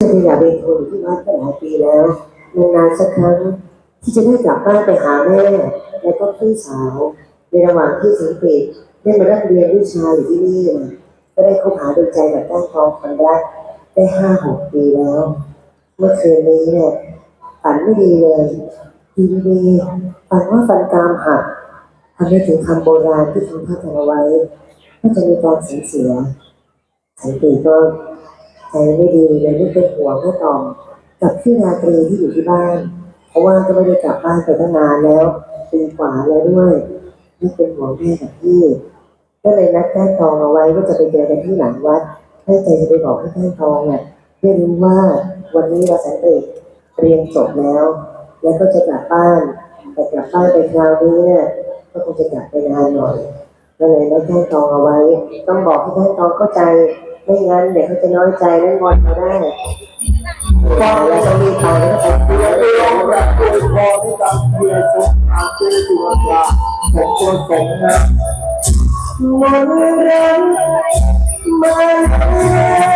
ฉันอยากเป็นคนที่วัดมาหลายปีแล้วนานๆสักครั้งที่จะได้กลับบ้านไปหาแม่และก็พี่สาว ในระหว่างที่สิงห์ปีได้มารับเรียนวิชาอยู่ที่นี่ะก็ได้คบหาดูใจกับตั้งทองคนรักได้ห้าหกปีแล้ว เมื่อคืนนี้เนี่ยฝันไม่ดีเลยดีดีฝันว่าฟันกรามหักทำให้ถึงคำโบราณที่ทำพัฒนาไว้ว่าจะมีการสูญเสียสันติก็ ไม่ดีเลยไม่เป็นห่วงแม่ตอมกับพี่ราตรีที่อยู่ที่บ้าน เพราะว่าก็ไม่ได้กลับบ้านไปตั้งนานแล้วปีกว่าแล้วด้วยนี่เป็นห่วงแม่กับพี่ก็เลยนัดแก้ทองเอาไว้ว่าจะไปเจอกันที่หลังวัดให้ใจจะไปบอกให้แก้ทองเนี่ยได้รู้ว่าวันนี้เราสันติเรียนจบแล้ว แล้วก็จะกลับบ้านแต่กลับบ้านไปคราวนี้เนี่ยก็คงจะกลับไปนานหน่อยก็เลยได้แก้ทองเอาไว้ ต้องบอกให้แก้ทองเข้าใจ ไม่งั้นเดี๋ยวเขาจะน้อยใจและงอนเราได้ฟังแล้วจะมีทางแล้วก็จะเสียเรื่องรักตัวพอที่กับเพียรสงอาเจตัวกลาของตัวสงนะมันรักมันสองหางกระเบียงเด็กงามเป็นใครโอ้เธอ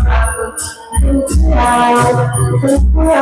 อย่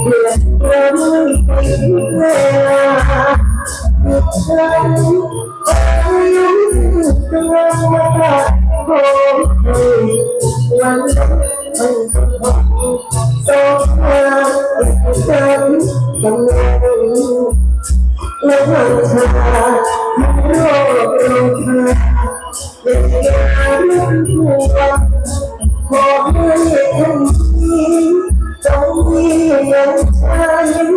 ทุกอย่างทุกอย่างไม่ได้เรื่องเป็นเรื่อนเรื่องเรื่องเมื่อโอ้ยยากรอแลถูกสาวเขาแก่ขอแม่งานชายยิ่งยิ่งนั่งรอฟังยายให้ท่านทั้งทานสงครามโลกที่สงครามจะต้องมาโลกให้ฉันว์สโมสรที่เคยสุดใจมือเป็นเพื่อนอยากได้เปลี่ยนแปลงเป็นเวลาอีกครั้งอายุกำลังมาพบวันมันสองมาฉันกำลังและทางชาโรคโรคาเป็นยาเรื่องหัว มีอย่างฉัน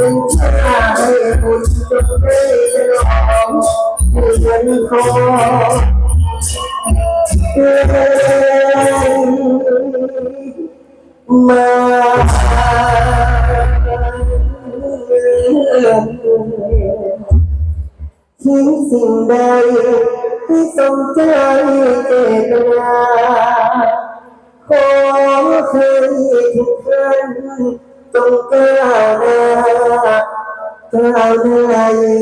เมื่อมีรักมีสวรรค์รักษารถเป็นเพื่อเป็นของทั้งหมดถึงวันที่ท่านจะมีจะเป็นเศรษฐีเงินบริวารเงินจะเพื่อนมาบอกเป็นชาให้คุณจงฉลองเงินทองมาทิ้งสิ่งใดที่สมใจเจตนาขอให้ทุกท่าน ตรงก้าวหน้าก้าวหน้าน้